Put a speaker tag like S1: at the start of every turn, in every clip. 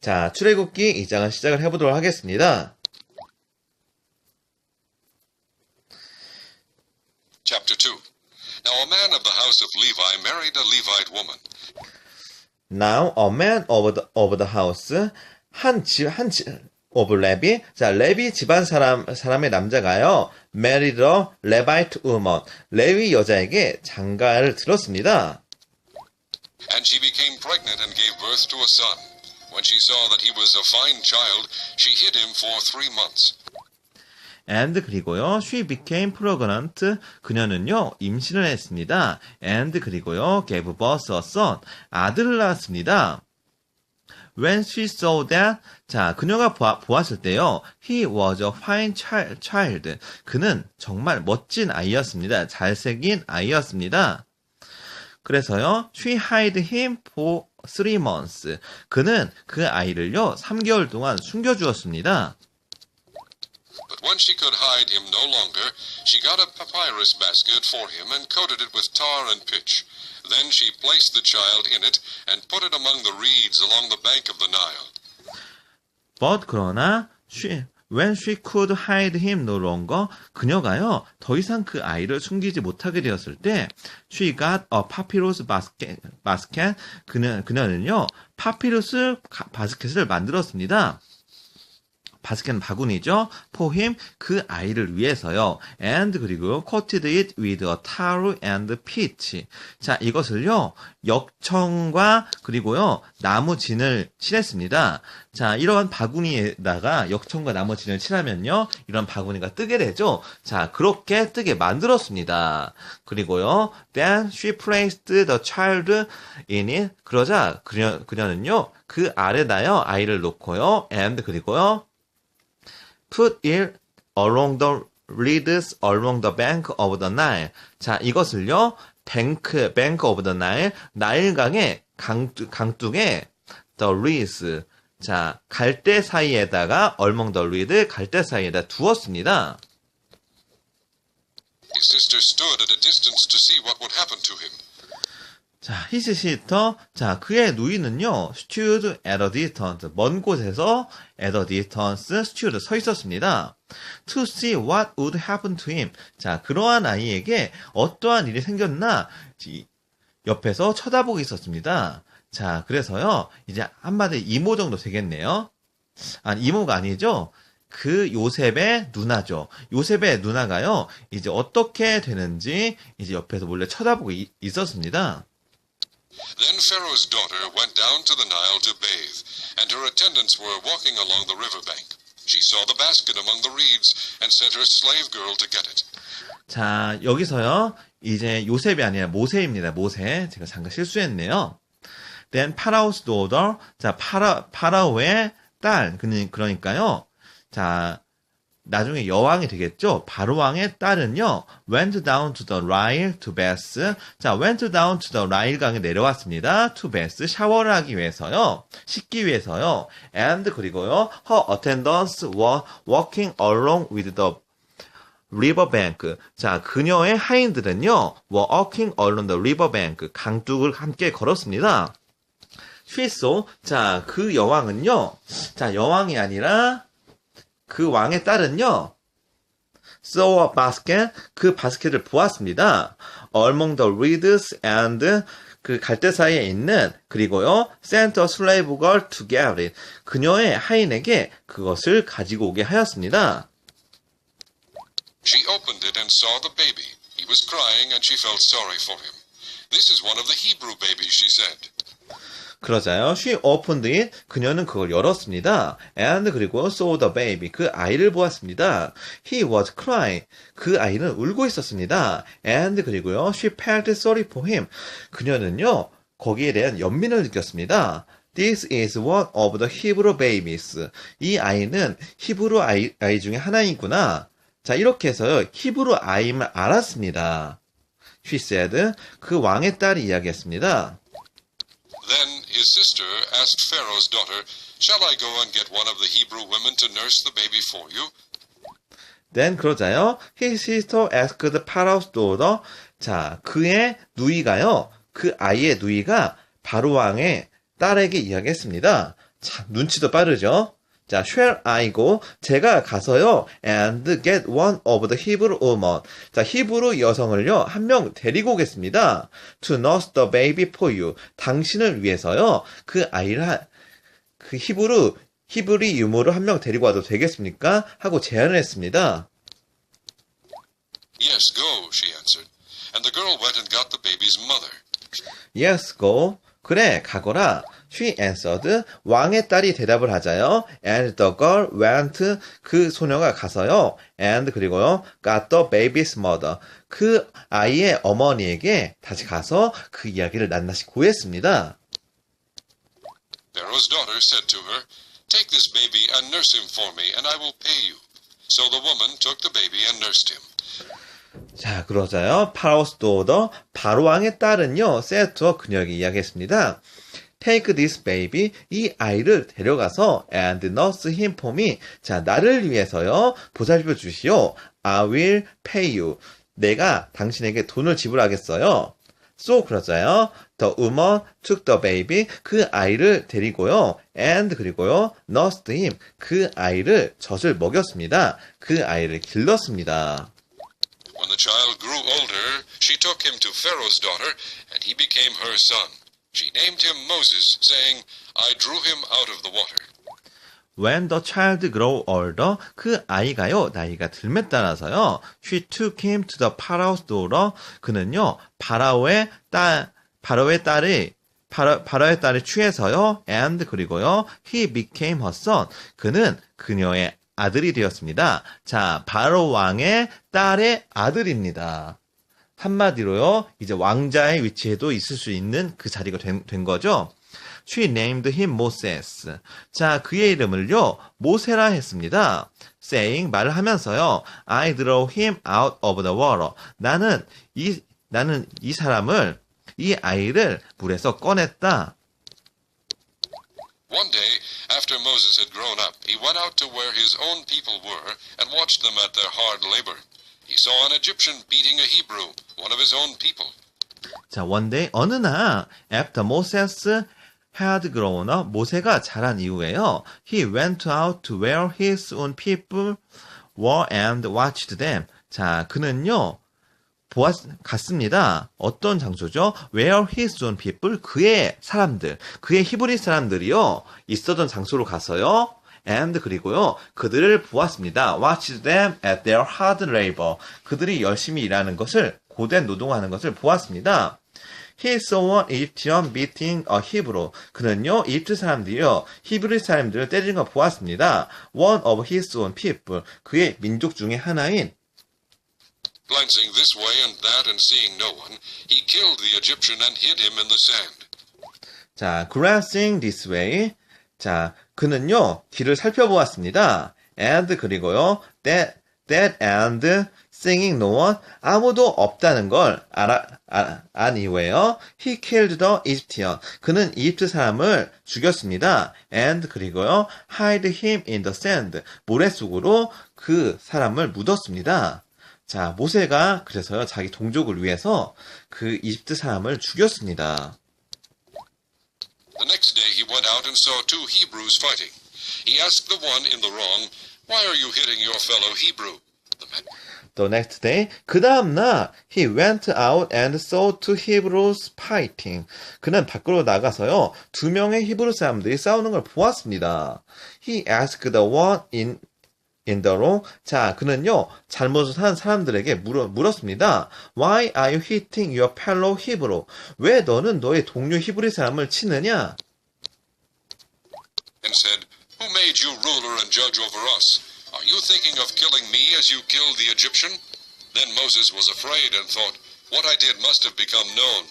S1: 자, 출애굽기 2장을 시작을 해보도록 하겠습니다.
S2: Chapter 2 Now a man of the house of Levi married a Levite woman.
S1: Now a man of the, of the house 한 집, 한 집, of 레비. 자, 레비 집안 사람, 사람의 남자가요, married a Levite woman. 레위 여자에게 장가를 들었습니다.
S2: And she became pregnant and gave birth to a son. When she saw that he was a fine child, she hid him for three months.
S1: and 그리고요, she became pregnant. 그녀는요, 임신을 했습니다. and 그리고요, gave birth a son. 아들을 낳았습니다. When she saw that, 자, 그녀가 보아, 보았을 때요, he was a fine chi- child. 그는 정말 멋진 아이였습니다. 잘생긴 아이였습니다. 그래서요, she hid him for three months. 그는 그 아이를요, 3개월 동안 숨겨주었습니다.
S2: But when she could hide him no longer, she got a papyrus basket for him and coated it with tar and pitch. Then she placed the child in it and put it among the reeds along the bank of the Nile.
S1: But 그러나 she, when she could hide him no longer 그녀가요 더 이상 그 아이를 숨기지 못하게 되었을 때 she got a papyrus basket, basket 그녀, 그녀는요 파피루스 가- 바스켓을 만들었습니다. 바스켓은 바구니죠. for him 그 아이를 위해서요. and 그리고 coated it with a tar and pitch. 자 이것을요 역청과 그리고요 나무 진을 칠했습니다. 자 이러한 바구니에다가 역청과 나무 진을 칠하면요 이런 바구니가 뜨게 되죠. 자 그렇게 뜨게 만들었습니다. 그리고요 then she placed the child in it. 그러자 그녀 그녀는요 그 아래다요 아이를 놓고요 and 그리고요 put it along the reeds along the bank of the Nile. 자, 이것을요, bank, bank of the Nile, 나일강의 강둑, 강둑에 the reeds. 자, 갈대 사이에다가 along the reed, 갈대 사이에다 두었습니다.
S2: His sister stood at a distance to see what would happen to him.
S1: 자, 히스 시터. 자, 그의 누이는요, at a distance. 먼 곳에서 a distance, stood 서 있었습니다. to see what would happen to him. 자, 그러한 아이에게 어떠한 일이 생겼나, 이- 옆에서 쳐다보고 있었습니다. 자, 그래서요, 이제 한마디 이모 정도 되겠네요. 아니, 이모가 아니죠? 그 요셉의 누나죠. 요셉의 누나가요, 이제 어떻게 되는지 이제 옆에서 몰래 쳐다보고 이- 있었습니다.
S2: Then Pharaoh's daughter went down to the Nile to bathe, and her attendants were walking along the river bank. She saw the basket among the reeds and sent her slave girl to get it.
S1: 자, 여기서요, 이제 요셉이 아니라 모세입니다. 모세. 제가 잠깐 실수했네요. Then 파라오스 daughter. 자, 파라, 파라오의 딸. 그러니까요. 자, 나중에 여왕이 되겠죠? 바로왕의 딸은요, went down to the Nile to bath. 자, went down to the Nile 강에 내려왔습니다. to bath. 샤워를 하기 위해서요. 씻기 위해서요. and 그리고요, her attendants were walking along with the riverbank. 자, 그녀의 하인들은요, were walking along the riverbank. 강둑을 함께 걸었습니다. 쉬소. 자, 그 여왕은요, 자, 여왕이 아니라, 그 왕의 딸은요, saw a basket, 그 바스켓을 보았습니다. among the reeds and 그 갈대 사이에 있는, 그리고요, sent a slave girl to get it. 그녀의 하인에게 그것을 가지고 오게 하였습니다.
S2: She opened it and saw the baby. He was crying, and she felt sorry for him. This is one of the Hebrew babies, she said.
S1: 그러자요. She opened it. 그녀는 그걸 열었습니다. And 그리고 saw the baby. 그 아이를 보았습니다. He was crying. 그 아이는 울고 있었습니다. And 그리고요. She felt sorry for him. 그녀는요. 거기에 대한 연민을 느꼈습니다. This is one of the Hebrew babies. 이 아이는 히브리 아이, 아이 중에 하나이구나. 자, 이렇게 해서요. 히브리 아이임을 알았습니다. She said. 그 왕의 딸이 이야기했습니다.
S2: Then his sister asked Pharaoh's daughter, Shall I go and get one of the Hebrew women to nurse the baby for you?
S1: Then 그러자요. His sister asked Pharaoh's daughter. 자, 그의 누이가요. 그 아이의 누이가 바로 왕의 딸에게 이야기했습니다. 참, 눈치도 빠르죠? 자, shall I go? 제가 가서요, and get one of the Hebrew women. 자, 히브루 여성을요, 한 명 데리고 오겠습니다. to nurse the baby for you. 당신을 위해서요, 그 아이를, 한- 그 히브루, 히브리 유모를 한 명 데리고 와도 되겠습니까? 하고 제안을 했습니다.
S2: Yes, go, she answered. And the girl went and got the baby's mother.
S1: Yes, go. 그래, 가거라. She answered. 왕의 딸이 대답을 하자요. And the girl went. 그 소녀가 가서요. And 그리고요. got the baby's mother. 그 아이의 어머니에게 다시 가서 그 이야기를 낱낱이 구했습니다.
S2: Pharaoh's daughter said to her, Take this baby and nurse him for me, and I will pay you. So the woman took the baby and nursed him.
S1: 자, 그러자요. 파라오스 도더 바로 왕의 딸은요. 세트와 그녀에게 이야기했습니다. Take this baby, 이 아이를 데려가서 and nurse him for me. 자, 나를 위해서요. 보살펴 주시오. I will pay you. 내가 당신에게 돈을 지불하겠어요. So 그러자요. The woman took the baby. 그 아이를 데리고요. And 그리고요. nursed him. 그 아이를 젖을 먹였습니다. 그 아이를 길렀습니다.
S2: When the child grew older, she took him to Pharaoh's daughter, and he became her son. She named him Moses, saying, I drew him out of the water.
S1: When the child grew older, 그 아이가요, 나이가 들매 따라서요, she took him to the Pharaoh's daughter. 그는요, 파라오의 딸, 파라오의 딸이, 파라, 파라오의 딸을 취해서요, and 그리고요, he became her son. 그는 그녀의 아들이 되었습니다. 자, 바로 왕의 딸의 아들입니다. 한마디로요, 이제 왕자의 위치에도 있을 수 있는 그 자리가 된, 된 거죠. She named him Moses. 자, 그의 이름을요, 모세라 했습니다. saying, 말을 하면서요, I drew him out of the water. 나는 이, 나는 이 사람을, 이 아이를 물에서 꺼냈다.
S2: One day, after Moses had grown up, he went out to where his own people were and watched them at their hard labor. He saw an Egyptian beating a Hebrew, one of his own people.
S1: 자, one day, 어느 날, after Moses had grown up, 모세가 자란 이후에요, he went out to where his own people were and watched them. 자, 그는요, 보았, 갔습니다. 어떤 장소죠? Where his own people, 그의 사람들, 그의 히브리 사람들이요, 있었던 장소로 가서요, and 그리고요, 그들을 보았습니다. Watched them at their hard labor. 그들이 열심히 일하는 것을, 고된 노동하는 것을 보았습니다. He saw an Egyptian beating a Hebrew. 그는요, 이집트 사람들이요, 히브리 사람들을 때리는 걸 보았습니다. One of his own people. 그의 민족 중에 하나인
S2: Glancing this way and that and seeing no one, he killed the Egyptian and hid him in the sand.
S1: 자, glancing this way. 자, 그는요, 길을 살펴보았습니다. and 그리고요, that, that and seeing no one. 아무도 없다는 걸 알아, 아, 안 이후에요. He killed the Egyptian. 그는 이집트 사람을 죽였습니다. and 그리고요, hide him in the sand. 모래 속으로 그 사람을 묻었습니다. 자, 모세가 그래서요, 자기 동족을 위해서 그 이집트 사람을 죽였습니다.
S2: The next day he went out and saw two Hebrews fighting. He asked the one in the wrong, Why are you hitting your fellow Hebrew? The man
S1: The next day, 그 다음날, he went out and saw two Hebrews fighting. 그는 밖으로 나가서요, 두 명의 히브리 사람들이 싸우는 걸 보았습니다. He asked the one in, in the wrong. 자, 그는요, 잘못을 한 사람들에게 물어, 물었습니다. Why are you hitting your fellow Hebrew? 왜 너는 너의 동료 히브리 사람을 치느냐?
S2: And said, Who made you ruler and judge over us? Are you thinking of killing me as you killed the Egyptian? Then Moses was afraid and thought, What I did must have become known.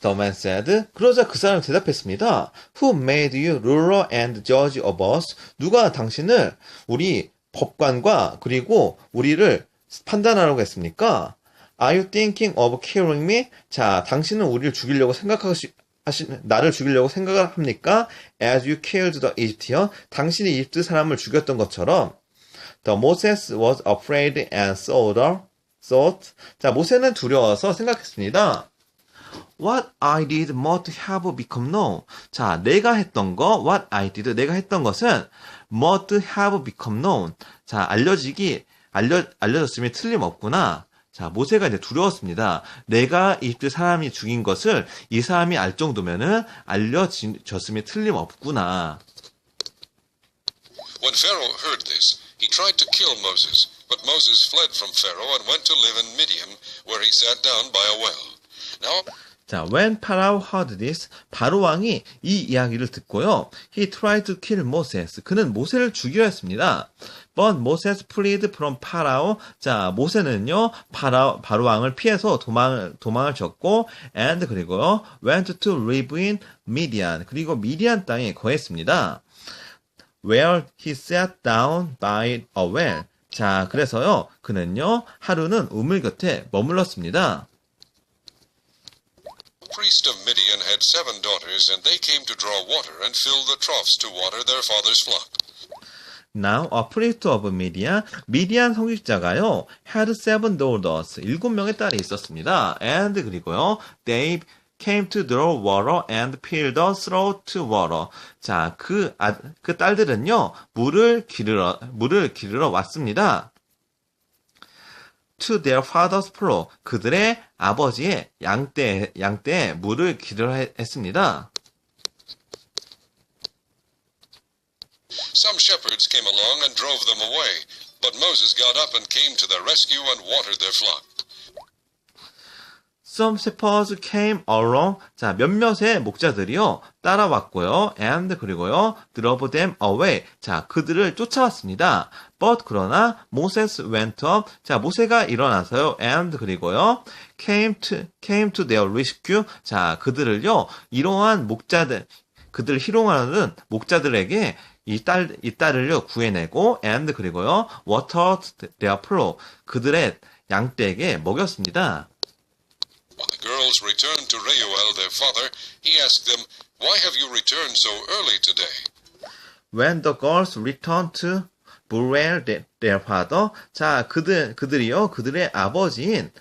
S1: The man said. 그러자 그 사람이 대답했습니다. Who made you ruler and judge of us? 누가 당신을 우리 법관과 그리고 우리를 판단하라고 했습니까? Are you thinking of killing me? 자, 당신은 우리를 죽이려고 생각하시, 하시, 나를 죽이려고 생각을 합니까? As you killed the Egyptian. 당신이 이집트 사람을 죽였던 것처럼. The Moses was afraid and thought. 자, 모세는 두려워서 생각했습니다. What I did must have become known. 자, 내가 했던 거, what I did, 내가 했던 것은 must have become known. 자, 알려지기, 알려, 알려졌으면 틀림없구나. 자, 모세가 이제 두려웠습니다. 내가 이집트 사람이 죽인 것을 이 사람이 알 정도면은 알려졌으면 틀림없구나.
S2: When Pharaoh heard this, he tried to kill Moses, but Moses fled from Pharaoh and went to live in Midian, where he sat down by a well. Now,
S1: 자, when Pharaoh heard this, 바로 왕이 이 이야기를 듣고요. He tried to kill Moses. 그는 모세를 죽이려 했습니다. But Moses fled from Pharaoh. 자, 모세는요, 바라, 바로 왕을 피해서 도망을, 도망을 쳤고, and 그리고요, went to live in Midian. 그리고 미디안 땅에 거했습니다. Where he sat down by a well. 자, 그래서요, 그는요, 하루는 우물 곁에 머물렀습니다.
S2: priest of Midian had seven daughters, and they came to draw water and fill the troughs to water their father's flock.
S1: Now, a priest of Midian, 미디안 성직자가요, had seven daughters, 일곱 명의 딸이 있었습니다. And 그리고요, they came to draw water and fill the to water. 자, 그, 아, 그 딸들은요, 물을 기르러, 물을 기르러 왔습니다. to their father's flow. 그들의 아버지의 양떼, 양떼에 물을 기르러 했- 했습니다.
S2: Some shepherds came along and drove them away, but Moses got up and came to their rescue and watered their flock.
S1: Some shepherds came along. 자, 몇몇의 목자들이요. 따라왔고요. And 그리고요. drove them away. 자, 그들을 쫓아왔습니다. But 그러나 Moses went up. 자, 모세가 일어나서요. And 그리고요. came to came to their rescue. 자, 그들을요. 이러한 목자들 그들을 희롱하는 목자들에게 이 딸, 이 딸을요, 구해내고, and 그리고요, watered their flock. 그들의 양떼에게 먹였습니다.
S2: When the girls returned to Reuel, their father, he asked them, Why have you returned so early today?
S1: When the girls returned to Buell, their father. 자, 그들, 그들이요, 그들의 아버지인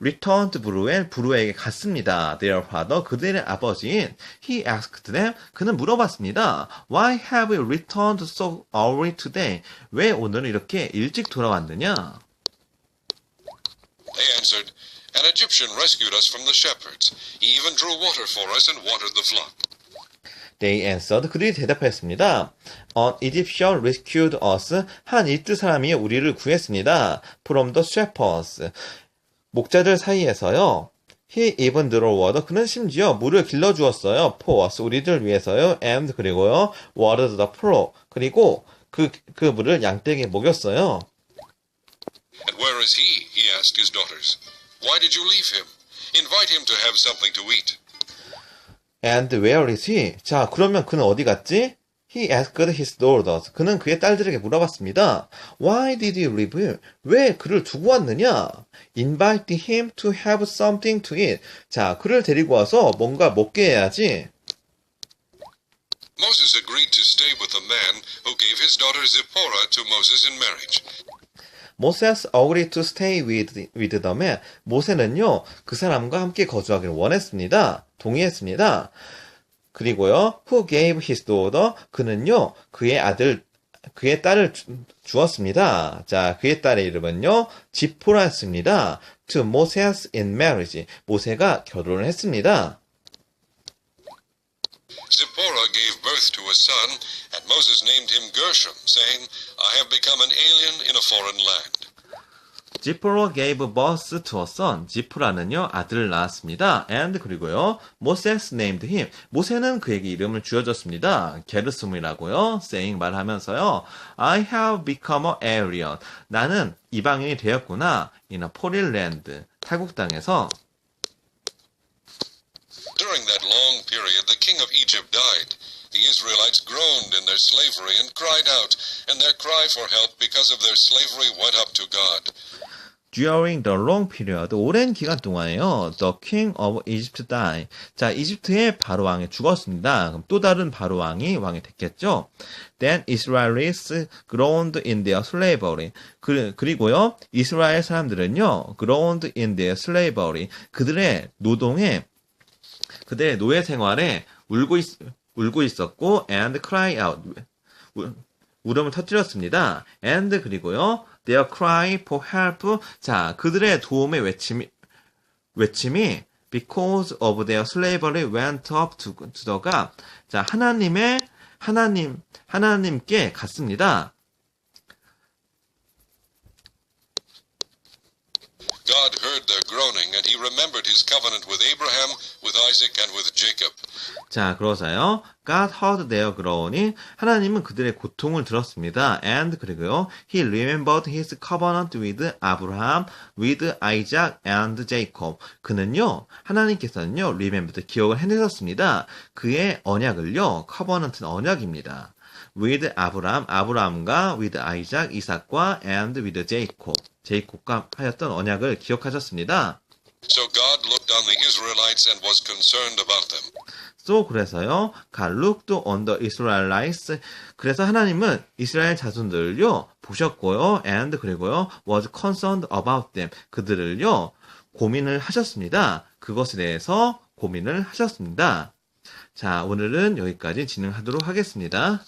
S1: returned Buell, 부루에게 갔습니다. Their father, 그들의 아버지인 he asked them, 그는 물어봤습니다. Why have you returned so early today? 왜 오늘 이렇게 일찍 돌아왔느냐?
S2: They answered, An Egyptian rescued us from the shepherds. He even drew water for us and watered the flock.
S1: They answered. 그들이 대답하였습니다. An Egyptian rescued us. 한 이집트 사람이 우리를 구했습니다. From the shepherds. 목자들 사이에서요. He even drew water. 그는 심지어 물을 길러 주었어요. For us. 우리들 위해서요. And 그리고요. watered the flock. 그리고 그, 그 물을 양떼에게 먹였어요.
S2: And where is he? He asked his daughters. Why did you leave him? Invite him to have something to eat.
S1: And where is he? 자, 그러면 그는 어디 갔지? He asked his daughters. 그는 그의 딸들에게 물어봤습니다. Why did you leave him? 왜 그를 두고 왔느냐? Invite him to have something to eat. 자, 그를 데리고 와서 뭔가 먹게 해야지.
S2: Moses agreed to stay with the man who gave his daughter Zipporah to Moses in marriage.
S1: Moses agreed to stay with, with the man. 모세는요, 그 사람과 함께 거주하기를 원했습니다. 동의했습니다. 그리고요, who gave his daughter? 그는요, 그의 아들, 그의 딸을 주, 주었습니다. 자, 그의 딸의 이름은요, 지포라였습니다. To Moses in marriage. 모세가 결혼을 했습니다.
S2: Zipporah gave birth to a son, and Moses named him Gershom, saying, I have become an alien in a foreign land.
S1: 지포라 gave birth to a son. 지프라는요, 아들을 낳았습니다. And 그리고요, Moses named him. 모세는 그에게 이름을 지어줬습니다. 게르스움이라고요. saying 말하면서요. I have become an alien. 나는 이방인이 되었구나. in a foreign land. 타국 땅에서
S2: During that long period, the king of Egypt died. The Israelites groaned in their slavery and cried out, and their cry for help because of their slavery went up to God.
S1: During the long period, 오랜 기간 동안에요. The king of Egypt died. 자, 이집트의 바로 왕이 죽었습니다. 그럼 또 다른 바로 왕이 왕이 됐겠죠. Then Israelites groaned in their slavery. 그, 그리고요, 이스라엘 사람들은요, groaned in their slavery. 그들의 노동에 그대 노예 생활에 울고 있, 울고 있었고 and cry out 우- 울음을 터뜨렸습니다. and 그리고요 their cry for help 자 그들의 도움의 외침이 외침이 because of their slavery went up to, to the God 자 하나님의 하나님 하나님께 갔습니다.
S2: God heard their groaning, and he remembered his covenant with Abraham, with Isaac, and with Jacob.
S1: 자, 그러서요. God heard their groaning. 하나님은 그들의 고통을 들었습니다. And 그리고요. He remembered his covenant with Abraham, with Isaac and Jacob. 그는요. 하나님께서는요. remembered 기억을 해내셨습니다. 그의 언약을요. covenant는 언약입니다. with 아브람, 아브람과 with 아이작, 이삭과 and with 제이콥, 제이콥과 하였던 언약을 기억하셨습니다.
S2: So God looked on the Israelites and was concerned about them.
S1: So 그래서요, God looked on the Israelites. 그래서 하나님은 이스라엘 자손들을요 보셨고요, and 그리고요 was concerned about them. 그들을요 고민을 하셨습니다. 그것에 대해서 고민을 하셨습니다. 자, 오늘은 여기까지 진행하도록 하겠습니다.